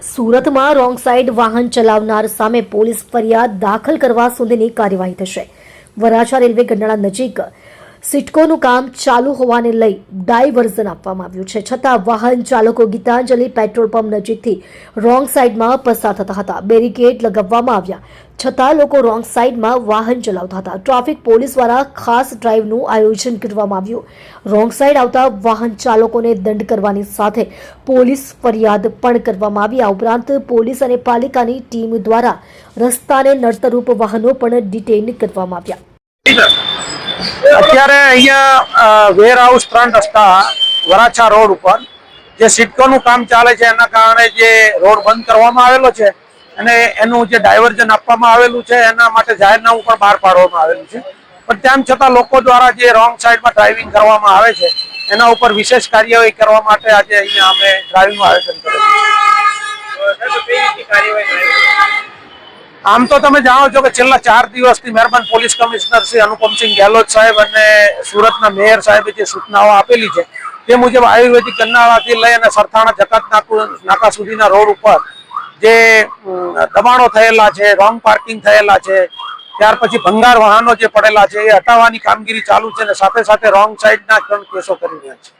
સુરતમાં wrong side વાહન ચલાવનાર સામે પોલીસ ફરિયાદ દાખલ કરવા સુધીની કાર્યવાહી થશે. વરાછા રેલવે ગંડાળા નજીક સિટકોનું કામ ચાલુ હોવાને લઈ ડાયવર્ઝન આપવામાં આવ્યું છે. છતાં વાહન ચાલકો ગીતાંજલિ પેટ્રોલ પંપ નજીકથી રોંગ સાઈડમાં પસાર થતા હતા. બેરિકેડ લગાવવામાં આવ્યા. છતાં લોકો રોંગ સાઈડમાં વાહન ચલાવતા હતા. ટ્રાફિક પોલીસ દ્વારા ખાસ ડ્રાઈવનું આયોજન કરવામાં આવ્યું. રોંગ સાઈડ આવતા વાહન ચાલકોને દંડ કરવાની સાથે પોલીસ ફરિયાદ પણ કરવામાં આવી. આ ઉપરાંત પોલીસ અને પાલિકાની ટીમ દ્વારા રસ્તાને નડતરૂપ વાહનો પણ ડિટેઇન કરવામાં આવ્યા. અત્યારે અહીંયા વેર હાઉસ ત્રણ રસ્તા, વરાછા રોડ ઉપર, જે સિટકોનું કામ ચાલે છે, એના કારણે જે રોડ બંધ કરવામાં આવેલો છે, અને એનું જે ડાયવર્ઝન આપવામાં આવેલું છે, એના માટે જાહેરનામું પણ બહાર પાડવામાં આવેલું છે. પણ તેમ છતાં લોકો દ્વારા જે રોંગ સાઈડમાં ડ્રાઇવિંગ કરવામાં આવે છે, એના ઉપર વિશેષ કાર્યવાહી કરવા માટે આજે અહીંયા અમે ડ્રાઇવિંગનું આયોજન કરેલું આમ તો તમે જાણો છો કે છેલ્લા ચાર દિવસથી મહેરબાન પોલીસ કમિશનર શ્રી અનુપમસિંહ ગેહલોત સાહેબ અને સુરતના મેયર સાહેબે જે સૂચનાઓ આપેલી છે, તે મુજબ આયુર્વેદિક ગન્નાળાથી લઈ અને સરથાણા, જકાત નાકુ સુધીના રોડ ઉપર જે દબાણો થયેલા છે, રોંગ પાર્કિંગ થયેલા છે, ત્યાર પછી ભંગાર વાહનો જે પડેલા છે, એ હટાવવાની કામગીરી ચાલુ છે અને સાથે સાથે રોંગ સાઈડના કેસો કરી રહ્યા છે.